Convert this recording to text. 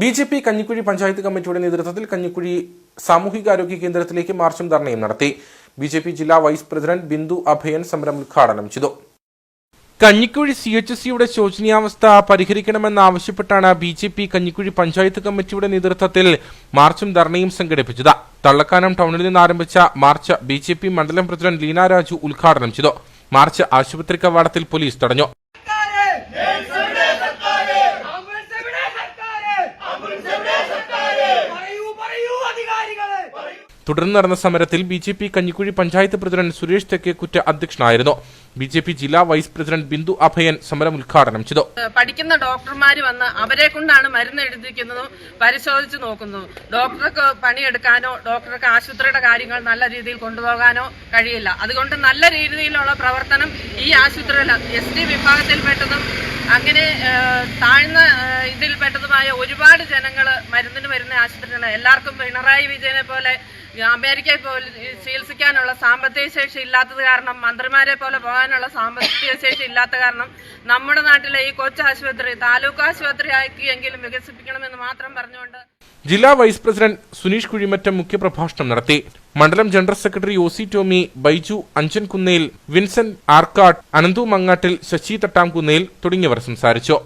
B J P Kanjikuzhi panchayat കമ്മിറ്റിയുടെ നേതൃത്വത്തിൽ കഞ്ഞിക്കുഴി സാമൂഹികാരോഗ്യ കേന്ദ്രത്തിലേക്ക് മാർച്ചും ധർണയും നടത്തി. ബി ജെ പി ജില്ലാ വൈസ് പ്രസിഡന്റ് ബിന്ദു അഭയൻ സമരം ഉദ്ഘാടനം ചെയ്തു. കഞ്ഞിക്കുഴി സി എച്ച് സിയുടെ ശോചനീയാവസ്ഥ പരിഹരിക്കണമെന്നാവശ്യപ്പെട്ടാണ് B J P Kanjikuzhi panchayat കമ്മിറ്റിയുടെ നേതൃത്വത്തിൽ മാർച്ചും ധർണയും സംഘടിപ്പിച്ചത്. തള്ളക്കാനം ടൗണിൽ നിന്ന് ആരംഭിച്ച മാർച്ച് ബി ജെ പി മണ്ഡലം പ്രസിഡന്റ് ലീന രാജു ഉദ്ഘാടനം ചെയ്തു. മാർച്ച് ആശുപത്രി കവാടത്തിൽ പോലീസ് തടഞ്ഞു. തുടർന്ന് നടന്ന സമരത്തിൽ B J P Kanjikuzhi panchayat president Suresh Thekkekutta അധ്യക്ഷനായിരുന്നു. ബി ജെ പി ജില്ലാ വൈസ് പ്രസിഡന്റ് ബിന്ദു അഭയൻ സമരം ഉദ്ഘാടനം ചെയ്തു. പഠിക്കുന്ന ഡോക്ടർമാർ വന്ന് അവരെ കൊണ്ടാണ് മരുന്ന് എഴുതിക്കുന്നതും പരിശോധിച്ച് നോക്കുന്നതും. ഡോക്ടർക്ക് പണിയെടുക്കാനോ ഡോക്ടർക്ക് ആശുപത്രിയുടെ കാര്യങ്ങൾ നല്ല രീതിയിൽ കൊണ്ടുപോകാനോ കഴിയില്ല. അതുകൊണ്ട് നല്ല രീതിയിലുള്ള പ്രവർത്തനം ഈ ആശുപത്രിയിൽ എസ് ടി വിഭാഗത്തിൽപ്പെട്ടതും അങ്ങനെ താഴ്ന്ന ഇതിൽപ്പെട്ടതുമായ ഒരുപാട് ജനങ്ങൾ മരുന്നിന് വരുന്ന ആശുപത്രികൾ എല്ലാവർക്കും പിണറായി വിജയനെ പോലെ അമേരിക്കയിൽ പോലെ ചികിത്സിക്കാനുള്ള സാമ്പത്തിക ശേഷി ഇല്ലാത്തത് കാരണം മന്ത്രിമാരെ പോലെ പോകാനുള്ള സാമ്പത്തിക ശേഷി ഇല്ലാത്ത കാരണം നമ്മുടെ നാട്ടിലെ ഈ കൊച്ചു ആശുപത്രി താലൂക്ക് ആശുപത്രി ആക്കിയെങ്കിലും വികസിപ്പിക്കണമെന്ന് മാത്രം പറഞ്ഞുകൊണ്ട് ജില്ലാ വൈസ് പ്രസിഡന്റ് സുനീഷ് കുഴിമറ്റം മുഖ്യപ്രഭാഷണം നടത്തി. മണ്ഡലം general secretary O C Tomy Baiju Anchan Kunnel Vincent Arkattu Ananthu Mangattil Sasi Thattamkunnel തുടങ്ങിയവർ സംസാരിച്ചു.